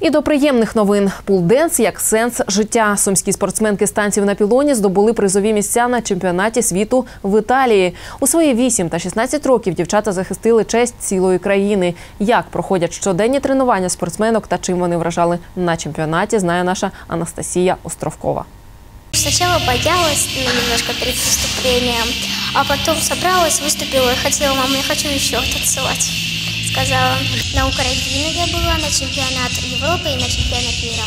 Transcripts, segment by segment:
І до приємних новин. Пулденс як сенс життя. Сумські спортсменки з танців на пілоні здобули призові місця на чемпіонаті світу в Італії. У свої 8 та 16 років дівчата захистили честь цілої країни. Як проходять щоденні тренування спортсменок та чим вони вражали на чемпіонаті, знає наша Анастасія Островкова. Сначала боялась ну, немножко перед выступлением, а потом собралась, выступила и хотела, мама, я хочу еще танцевать Сказала. На Украине я была на чемпионат Европы и на чемпионат мира.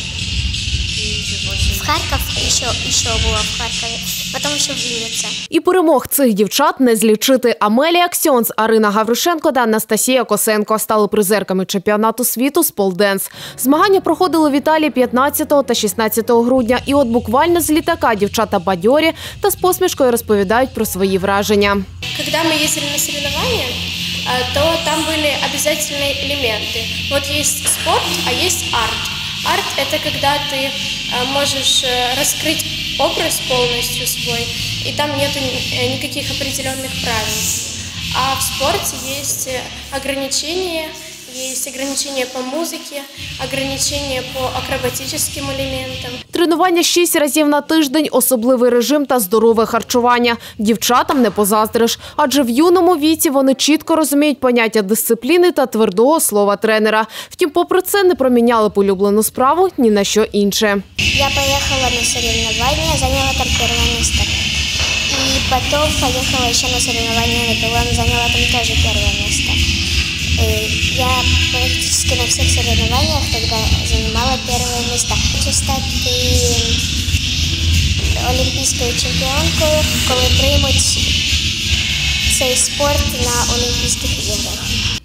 В Харьков еще, еще была в Харькове, потом еще в Виннице. І перемог цих дівчат не злічити. Амелія Ксьонс, Арина Гавришенко та Анастасія Косенко стали призерками чемпіонату світу з полденс. Змагання проходили в Італії 15 та 16 грудня. І от буквально з літака дівчата бадьорі та з посмішкою розповідають про свої враження. Когда мы ездили на соревнования, а, то там были обязательные элементы. Вот есть спорт, а есть арт. Арт – это когда ты а, можешь э, раскрыть образ полностью свой, и там нет никаких определенных правил. А в спорте есть э, ограничения, есть ограничения по музыке, ограничения по акробатическим элементам. Тренування шість разів на тиждень, особливий режим та здорове харчування. Дівчатам не позаздриш, адже в юному віці вони чітко розуміють поняття дисципліни та твердого слова тренера. Втім, попри це, не проміняли б улюблену справу ні на що інше. Я поехала на соревнования, заняла там первое место. И потом поехала еще на соревнования на пилон, заняла там тоже первое место. Я практически на всех соревнованиях тогда занимала первое место. Хочу стати олімпійською чемпіонкою, коли приймуть цей спорт на Олімпійських іграх.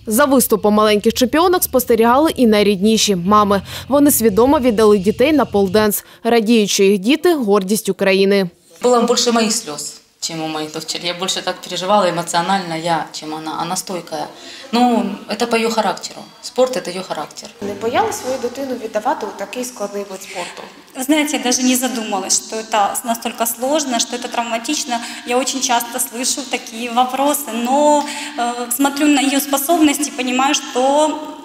За виступом маленьких чемпіонок спостерігали і найрідніші – мами. Вони свідомо віддали дітей на полденс, радіють, що їх діти – гордість України. Было больше моих слез, чем у моей дочери. Я больше так переживала эмоционально я, чем она. Она стойкая. Ну, это по ее характеру. Спорт – это ее характер. Не бояли свою дитину віддавати у такий складний вид спорту? Знаете, я даже не задумалась, что это настолько сложно, что это травматично. Я очень часто слышу такие вопросы, но э, смотрю на ее способности и понимаю, что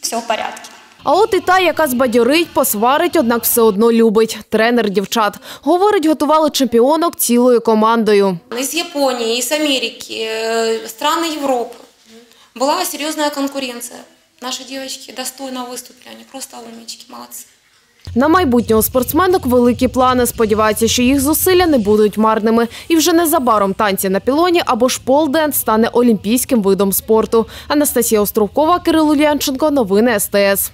все в порядке. А от і та, яка збадьорить, посварить, однак все одно любить. Тренер дівчат. Говорить, готували чемпіонок цілою командою. из Японии, из Америки, э, страны Европы. Была серьезная конкуренция. Наши девочки достойно выступили, они просто умнички, молодцы. На майбутнього спортсменок великі плани. Сподіваються, що їх зусилля не будуть марними. І вже незабаром танці на пілоні або ж полденс стане олімпійським видом спорту. Анастасія Островкова, Кирило Ульянченко. Новини СТС.